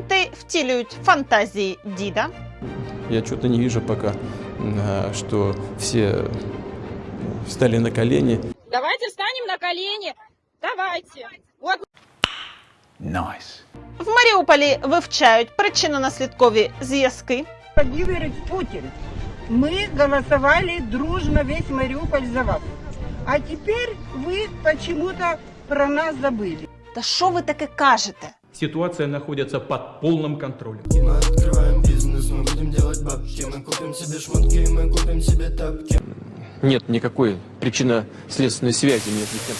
Студенти втілюють фантазії діда. Я что-то не вижу пока, а, что все встали на колени. Давайте встанем на колени. Давайте. Вот В Маріуполі вивчають причинно-наслідкові зв'язки. Владимирович Путин, мы голосовали дружно весь Мариуполь за вас. А теперь вы почему-то про нас забыли. Та що ви таке кажете? Ситуация находится под полным контролем. Мы открываем бизнес, мы будем делать бабки Мы купим себе шмотки, мы купим себе тапки Нет никакой причинно-следственной связи между тем,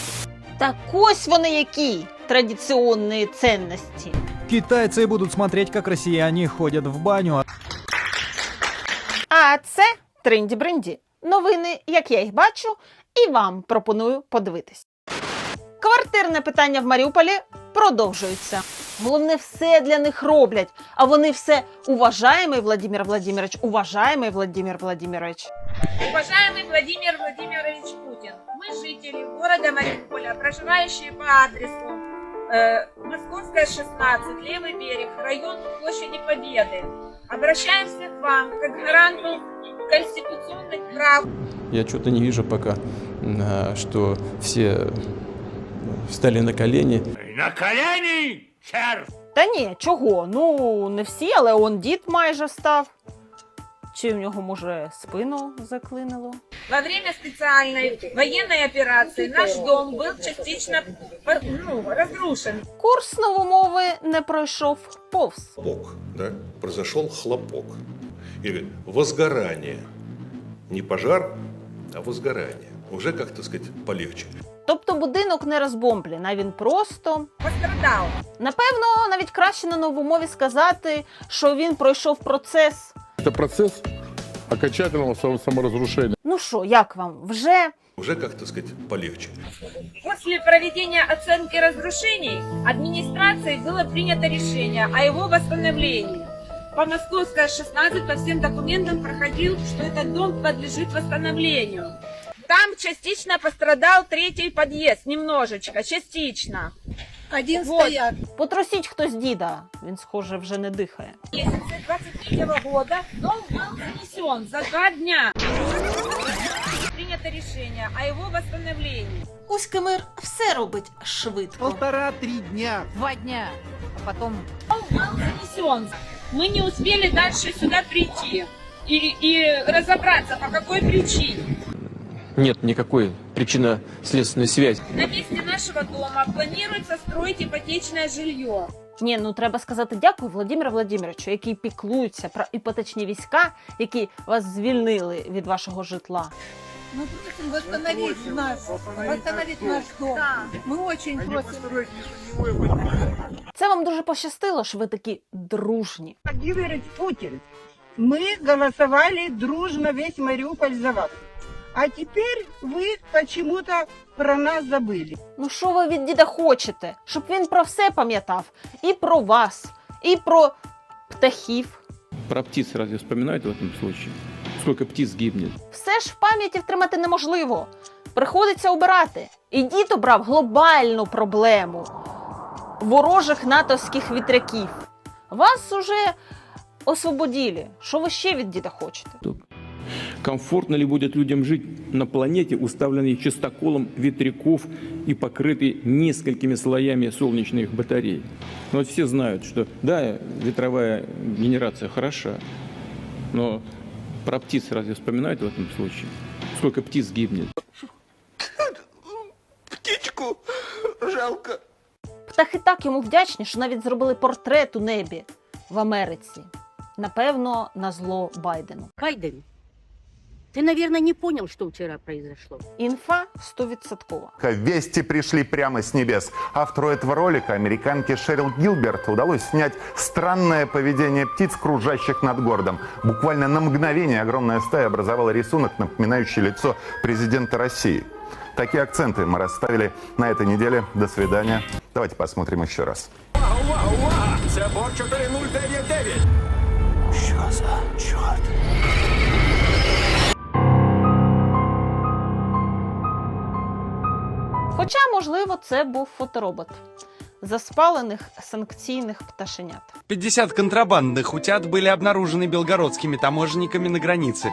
Так ось вони які традиційні цінності. Китайцы будут смотреть, как россияне ходят в баню, А це тринді бринді. Новини, як я їх бачу, і вам пропоную подивитись. Квартирне питання в Маріуполі продовжується. Головне, все для них роблять, а вони все уважаємий Владимир Владимирович, уважаємий Владимир Владимирович. Уважаемый Владимир Владимирович Путин, мы жители города Мариуполя, проживающие по адресу э, Московская, 16, Левый берег, район Площади Победы. Обращаемся к вам как к гаранту конституционных прав я что-то не вижу пока, а, что все встали на колени. Та ні, чого? Ну, не всі, але он дід майже став. Чи в нього, може, спину заклинило? Во время специальной военной операции наш дом был частично ну, разрушен. Курс новомови не пройшов повз. хлопок, да, произошел хлопок или возгорание. Не пожар, а возгорание. Уже, как так сказать, полегче. Тобто будинок не розбомблен, а він просто. Пострадал. Напевно, навіть краще на новомові сказати, що він пройшов процес. Это процесс окончательного само- саморазрушения. Ну що, як вам? Вже Уже, как так сказать, полегче. После проведения оценки разрушений администрацией было принято решение о его восстановлении. По Московской 16 по всем документам проходил, что этот дом подлежит восстановлению. Там частично пострадал третий подъезд, немножечко, частично. Один Вот. стояк. потрусіть хтось діда. Він, схоже, вже не дихає. Месяце 23 года дом был занесен за два дня. Принято решение о его восстановлении. Кузькимир все робить швидко. Полтора-три дня. Два дня, а потом занесен. Мы не успели дальше сюда прийти и, и разобраться, по какой причине. Нет никакой причинно-следственной связи. На месте нашего дома планируется строить ипотечное жилье. Ні, ну треба сказати дякую Владимиру Владимировичу, який піклується про іпотечні війська, які вас звільнили від вашого житла. Мы просим восстановить наш, восстановить наш дом. Мы очень просим. Це вам дуже пощастило, що ви такі дружні. Владимирович Путин, мы голосовали дружно весь Мариуполь за вас. А теперь вы почему-то про нас забыли. Ну що ви від діда хочете? Щоб він про все пам'ятав, і про вас, і про птахів. Про птиц разве вспоминают в этом случае? Сколько птиц гибнет? Все ж в пам'яті втримати неможливо. Приходиться обирати. І дід обрав глобальну проблему ворожих натовських вітряків. Вас уже освободили. Що ви ще від діда хочете? Комфортно ли будет людям жить на планете, уставленной чистоколом ветряков и покрытой несколькими слоями солнечных батарей? Ну, вот все знают, что да, ветровая генерация хороша, но про птиц разве вспоминают в этом случае? Сколько птиц гибнет? Птичку жалко Птахи так йому вдячні, що навіть зробили портрет у небі в Америці. Напевно, на зло Байдену. Байден, Ты, наверное, не понял, что вчера произошло. Інфа стовідсоткова. Вести пришли прямо с небес. Автору этого ролика, американке Шерил Гилберт, удалось снять странное поведение птиц, кружащих над городом. Буквально на мгновение огромная стая образовала рисунок, напоминающий лицо президента России. Такие акценты мы расставили на этой неделе. До свидания. Давайте посмотрим еще раз. Це Бор 4099 Хоча, можливо, це був фоторобот. заспалених санкційних пташенят. 50 контрабандных утят были обнаружены белгородскими таможенниками на границе.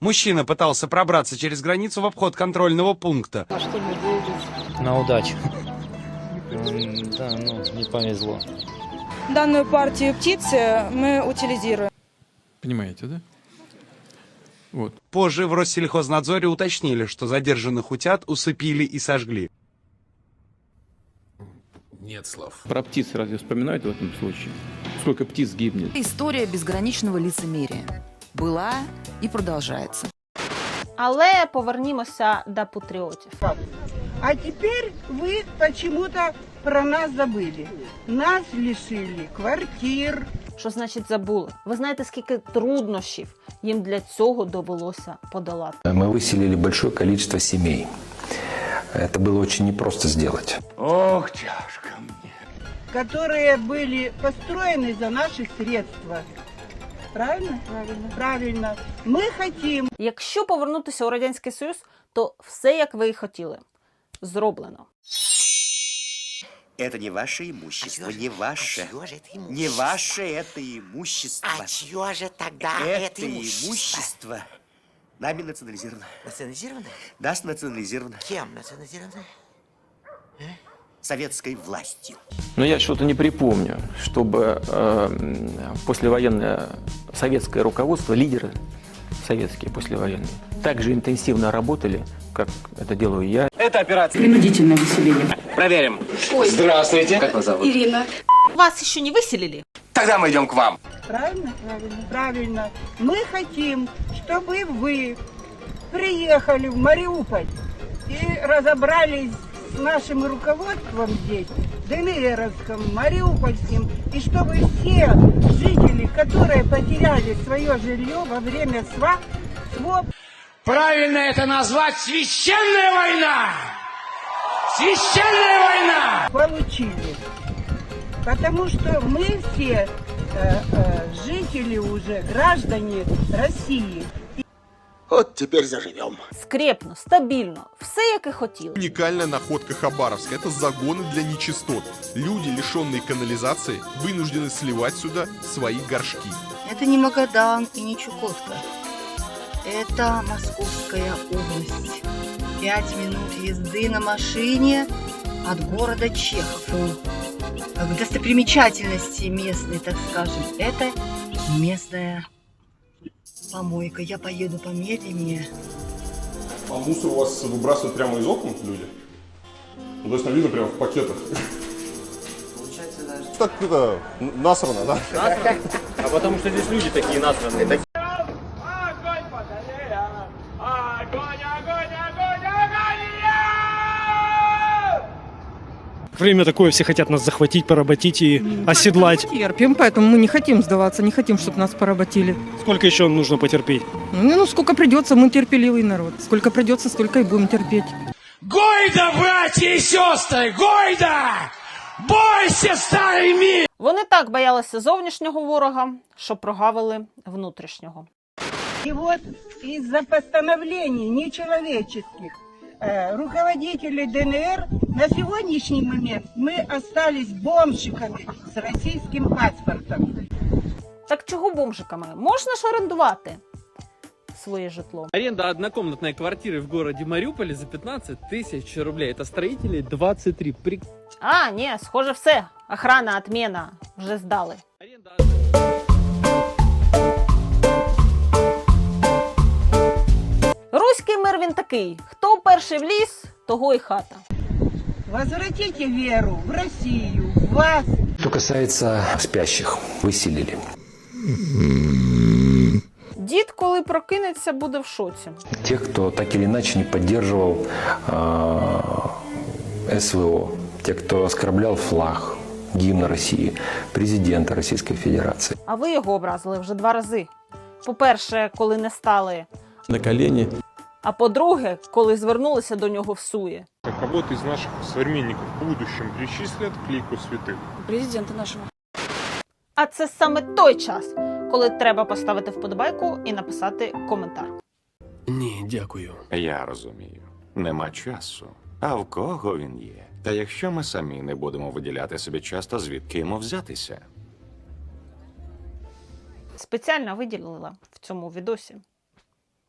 Мужчина пытался пробраться через границу в обход контрольного пункта. На удачу. Да, ну, не повезло. Данную партию птицы мы утилизируем. Понимаете, да? Вот. Позже в Россельхознадзоре уточнили, что задержанных утят усыпили и сожгли. Нет слов. Про птиц разве вспоминают в этом случае? Сколько птиц гибнет? История безграничного лицемерия была и продолжается. Але повернімося до патріотів. А теперь вы почему-то про нас забыли. Нас лишили квартир, Що значить забули? Ви знаєте, скільки труднощів їм для цього довелося подолати. Мы выселили большое количество семей. Это было очень непросто сделать. Ох, тяжко мне. которые были построены за наши средства. Правильно? Правильно. Правильно. Мы хотим Якщо повернутися у радянський союз, то все як ви і хотіли. Зроблено. Это не ваше имущество, не ваше. Не ваше это имущество. А чье же тогда это имущество? Нами национализировано. Национализировано? Да, национализировано. Кем национализировано? Советской властью. Но я что-то не припомню, чтобы э, послевоенное советское руководство, лидеры советские послевоенные, так же интенсивно работали, как это делаю я. Принудительное выселение. Проверим. Здравствуйте. Как вас зовут? Ирина. Вас ще не виселили? Тогда мы идем к вам. Правильно? Правильно. Правильно. Мы хотим, чтобы вы приехали в Мариуполь и разобрались с нашим руководством здесь, ДНРовским, Мариупольским, и чтобы все жители, которые потеряли свое жилье во время СВА, СВОП, Правильно это назвать священная война! Священная война! получили. Потому что мы все э, э, жители уже, граждане России. Вот теперь заживем. Скрепно, стабільно, все як і хотіли. Уникальная находка Хабаровска – это загоны для нечистот. Люди, лишенные канализации, вынуждены сливать сюда свои горшки. Это не Магадан и не Чукотка. Это Московская область. Пять минут езды на машине от города Чехов. Как бы Достопримечательности местные, так скажем, это местная помойка. Я поеду помедленнее. А мусор у вас выбрасывают прямо из окон люди? Ну, то есть, видно прямо в пакетах. Так это насрано, да? А потому что здесь люди такие насранные. Время такое, все хотят нас захватить, поработить и оседлать. Терпим, поэтому мы не хотим сдаваться, не хотим, чтобы нас поработили. Сколько еще нужно потерпеть? Ну, сколько придется, мы терпеливый народ. Сколько придется, столько и будем терпеть. Гойда, братья и сестры, Гойда! Бойся, старый мир! Вони так боялися зовнішнього ворога, що прогавили внутрішнього. И вот из-за постановлений нечеловеческих э, руководителей ДНР на сегодняшний момент мы остались бомжиками с российским паспортом. Так чого бомжиками? Можна ж орендувати своє житло. Аренда однокомнатной квартиры в городе Мариуполе за 15 тысяч рублей. Это строителей 23. При... А, ні, схоже, все. Охрана, отмена. Вже здали. Аренда мир він такий. Хто перший вліз, того й хата. Возвратите веру в Россию, в вас, Что касается спящих, выселили. Дід, коли прокинеться, буде в шоці. Тех, кто так или иначе не поддерживал э, СВО, те, кто оскорблял флаг, гимна России, президента Российской Федерации. А ви його образили вже два рази. По-перше, коли не стали. На колени. А по-друге, коли звернулися до нього в сує. Кого-то из наших современников в будущем причислят к лику святых. Президента нашего. А це саме той час, коли треба поставити вподобайку і написати коментар. Ні, дякую. Я розумію. Нема часу. А в кого він є? Та якщо ми самі не будемо виділяти собі часто, звідки йому взятися? Спеціально виділила в цьому відосі.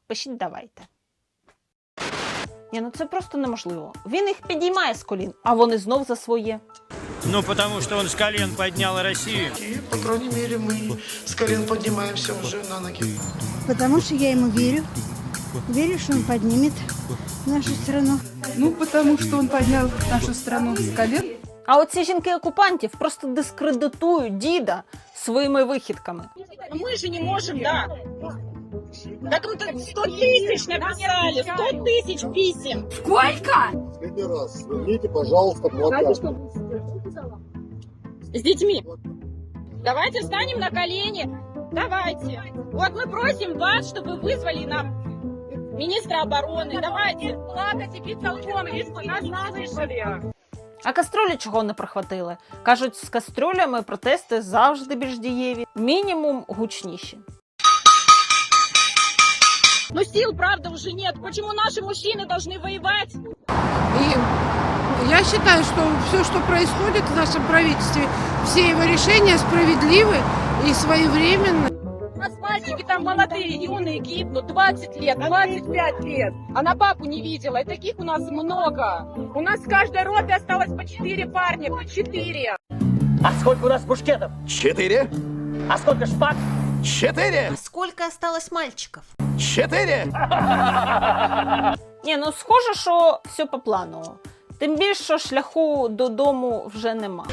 Пишіть давайте. Ні, ну це просто неможливо. Він їх підіймає з колін, а вони знов за своє. Ну, потому что он с колен поднял Россию. По крайней мере, мы с колен поднимаемся уже на ноги. Потому что я ему верю. Верю, что он поднимет нашу страну. Ну, потому что он поднял нашу страну с колен. А оці жінки окупантів просто дискредитують діда своїми вихідками. Мы же не можем, да. Так мы тут 100 тысяч написали, 100 тысяч писем. Сколько? Следующий раз верните, пожалуйста, плакат. С детьми. Давайте встанем на колени. Давайте. Вот мы просим вас, чтобы вызвали нам министра обороны. Давайте плакать и биться лбом, лишь бы нас слышали. А каструлі чого не прихватили? Кажуть, з каструлями протести завжди більш дієві, мінімум гучніші. Но сил, правда, уже нет. Почему наши мужчины должны воевать? И я считаю, что все, что происходит в нашем правительстве, все его решения справедливы и своевременны. У нас мальчики там молодые, юные гибнут, 20 лет, 25 лет. Она папу не видела, и таких у нас много. У нас в каждой роте осталось по 4 парня, по 4. А сколько у нас бушкетов? Четыре. А сколько шпаг? Четыре. Скільки осталось мальчиків? Четыре. Ні, ну схоже, що все по плану. Тим більше, що шляху додому вже нема.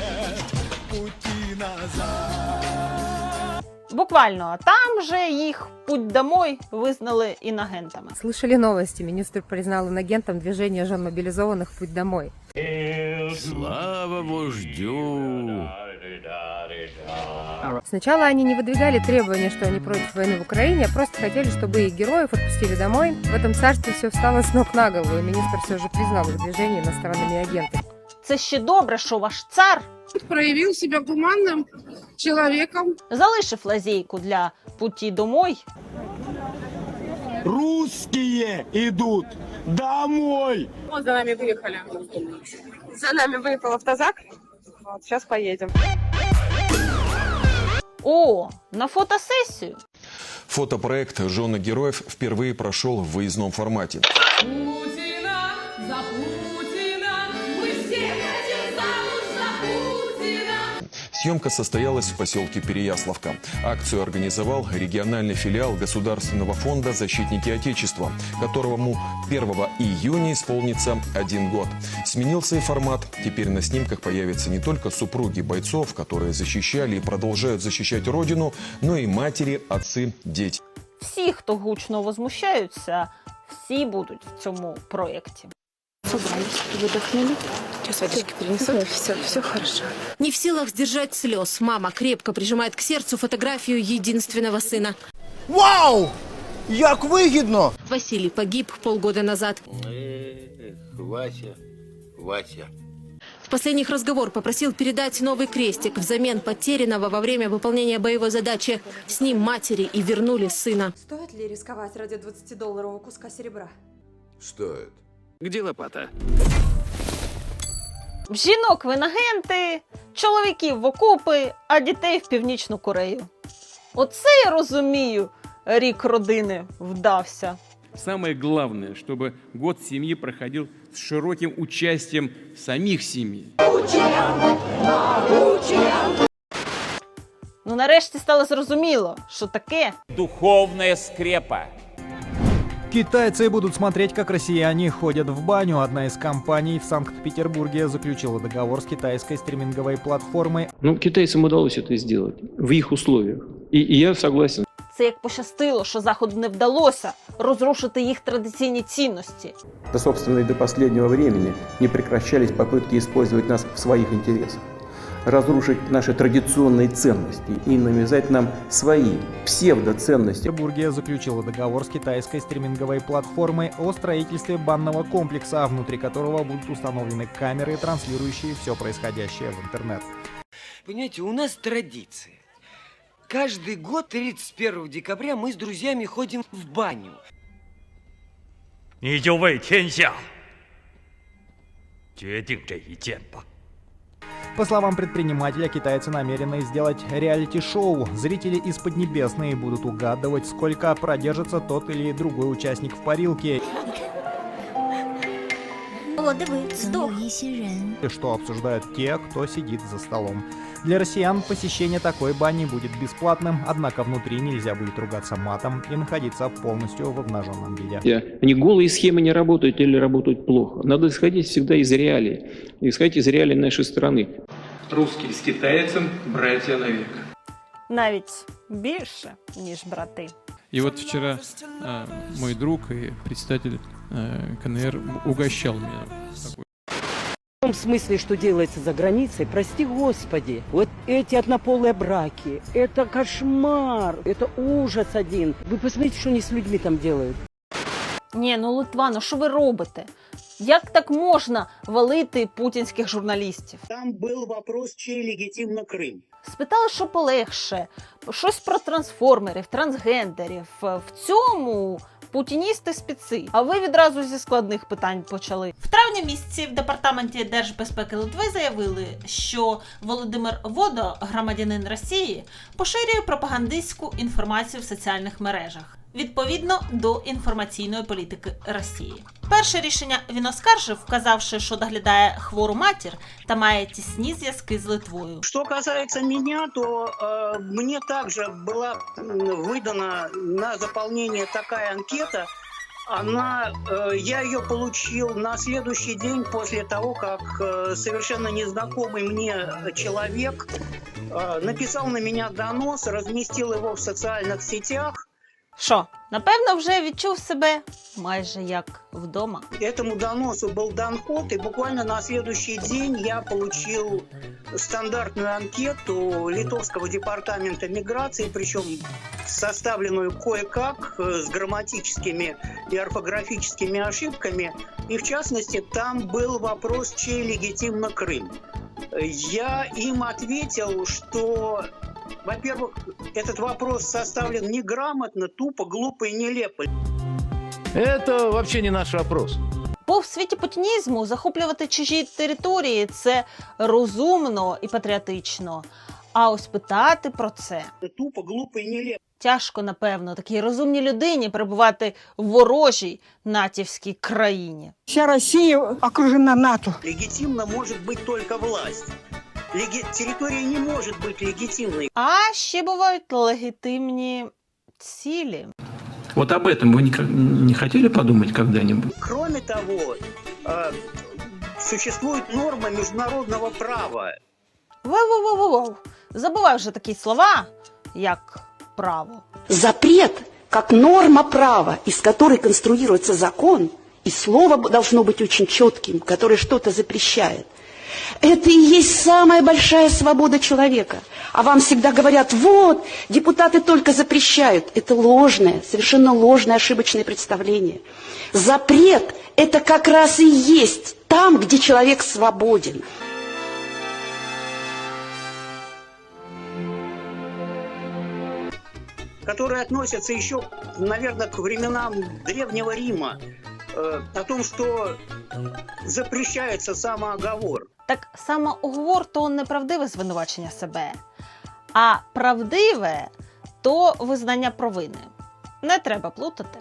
Буквально, а там же їх путь домой визнали інагентами. Слышали новости. Министр признал инагентом движение жен мобилизованных в путь домой. Слава вождю! Сначала они не выдвигали требования, что они против войны в Украине, а просто хотели, чтобы их героев отпустили домой. В этом царстве все встало с ног на голову, и министр все же признал их движение иностранными агентами. Це ще добре, що ваш цар Проявил себя гуманным человеком. залишив лазейку для путі домой. Русские идут домой! Вот за нами выехали. За нами выехал автозак. Вот, сейчас поедем. О, на фотосесію. Фотопроект «Жены героев» впервые прошел в выездном формате. Съемка состоялась в поселке Переяславка. Акцию организовал региональный филиал Государственного фонда «Защитники Отечества», которому 1 июня исполнится один год. Сменился и формат. Теперь на снимках появятся не только супруги бойцов, которые защищали и продолжают защищать Родину, но и матери, отцы, дети. Всі, хто гучно возмущаються, всі будуть в цьому проєкті. Собрались, выдохнули. Сейчас водички принесут. Все, все хорошо. Не в силах сдержать слез, мама крепко прижимает к сердцу фотографию единственного сына. Вау! Як вигідно! Василий погиб полгода назад. Вася, Вася. В последних разговор попросил передать новый крестик взамен потерянного во время выполнения боевой задачи. С ним матери и вернули сына. Стоит ли рисковать ради 20-долларового куска серебра? Стоит. Где лопата? Жінок в інагенти, чоловіків в окопи, а дітей в Північну Корею. Оце я розумію, рік родини вдався. Самое главное, чтобы год семьи проходил с широким участием самих семей. Ну нарешті стало зрозуміло, що таке Духовная скрепа. Китайцы будут смотреть, как россияне ходят в баню. Одна из компаний в Санкт-Петербурге заключила договор с китайской стриминговой платформой Ну, китайцам удалось это сделать в их условиях. И, и я согласен. це як пощастило, що заходу не вдалося розрушити їх традиційні цінності. Да, собственно, и до последнего времени не прекращались попытки использовать нас в своих интересах. Разрушить наши традиционные ценности и навязать нам свои псевдоценности. Петербурге заключила договор с китайской стриминговой платформой о строительстве банного комплекса, внутри которого будут установлены камеры, транслирующие все происходящее в интернет. Понимаете, у нас традиция. Каждый год 31 декабря мы с друзьями ходим в баню. 你就为天下 决定这一剑吧。 По словам предпринимателя, китайцы намерены сделать реалити-шоу. Зрители из Поднебесной будут угадывать, сколько продержится тот или другой участник в парилке. И что обсуждают те, кто сидит за столом. Для россиян посещение такой бани будет бесплатным, однако внутри нельзя будет ругаться матом и находиться полностью в обнаженном виде. Они голые схемы не работают или работают плохо. Надо исходить всегда из реалий. Исходить из реалий нашей страны. Русские с китайцем братья навек. Навіть більше, ніж брати. И вот вчера а, мой друг и председатель а, КНР угощал меня. такой В том смысле, что делается за границей, прости господи, вот эти однополые браки, это кошмар, это ужас один. Вы посмотрите, что они с людьми там делают. Ні, ну Литва, ну що ви робите? Як так можна валити путінських журналістів? Там был вопрос, чей легитимно Крым. Спитали, що полегше, щось про трансформерів, трансгендерів. В цьому путіністи спіци. А ви відразу зі складних питань почали. В травні місяці в департаменті держбезпеки Литви заявили, що Володимир Водо, громадянин Росії, поширює пропагандистську інформацію в соціальних мережах Відповідно до інформаційної політики Росії, перше рішення він оскаржив, вказавши, що доглядає хвору матір та має тісні зв'язки з Литвою. Что касается меня, то э, мне также была м, выдана на заполнение такая анкета. Она, э, я ее получил на следующий день после того, как э, совершенно незнакомый мне человек э, написал на меня донос, разместил его в социальных сетях. Що, напевно, вже відчув себе майже як вдома. Этому доносу был дан ход, и буквально на следующий день я получил стандартную анкету Литовского департамента миграции, причем составленную кое-как, э, с грамматическими и орфографическими ошибками. И в частности, там был вопрос, чей легитимно Крым. Я им ответил, что, во-первых, этот вопрос составлен неграмотно, тупо, глупо и нелепо. Это вообще не наш вопрос. Бо в світі путінізму захоплювати чужі території це розумно і патріотично. А ось питати про це Тупо, глупо и нелепо. тяжко, напевно, такій розумній людині перебувати в ворожій натівській країні. Вся Россия окружена НАТО. Легитимно может быть только власть. Леги- Территория не может быть легитимной. А ще бувають легітимні цілі. Вот об этом вы никак не хотели подумать когда-нибудь? Кроме того, э, существует норма международного права. Воу-воу-воу-воу. Забувай вже такі слова, як право. Запрет, как норма права, из которой конструируется закон, и слово б- должно быть очень четким, которое что-то запрещает. Это и есть самая большая свобода человека. А вам всегда говорят, вот, депутаты только запрещают. Это ложное, совершенно ложное, ошибочное представление. Запрет – это как раз и есть там, где человек свободен. которые относятся еще, наверное, к временам Древнего Рима, э, о том, что запрещается самооговор. Так самооговор то неправдиве звинувачення себе, а правдиве то визнання провини. Не треба плутати.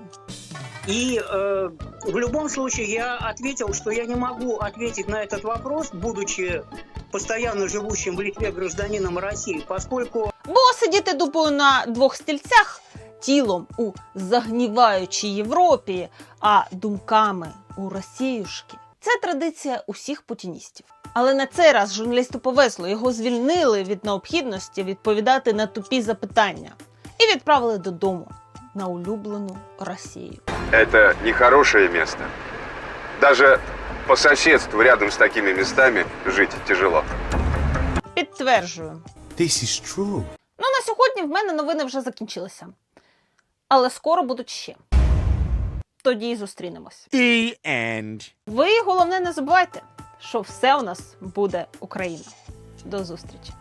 И э, в любом случае я ответил, что я не могу ответить на этот вопрос, будучи постоянно живущим в Литве гражданином России, поскольку Бо сидіти дупою на двох стільцях тілом у загніваючій Європі, а думками у Росіюшки. Це традиція усіх путіністів. Але на цей раз журналісту повезло, його звільнили від необхідності відповідати на тупі запитання і відправили додому на улюблену Росію. Это нехорошее место. Даже по соседству рядом с такими местами жить тяжело. Підтверджую. This is true. Ну на сьогодні в мене новини вже закінчилися. Але скоро будуть ще. Тоді й зустрінемось. The end. Ви головне не забувайте, що все у нас буде Україна. До зустрічі!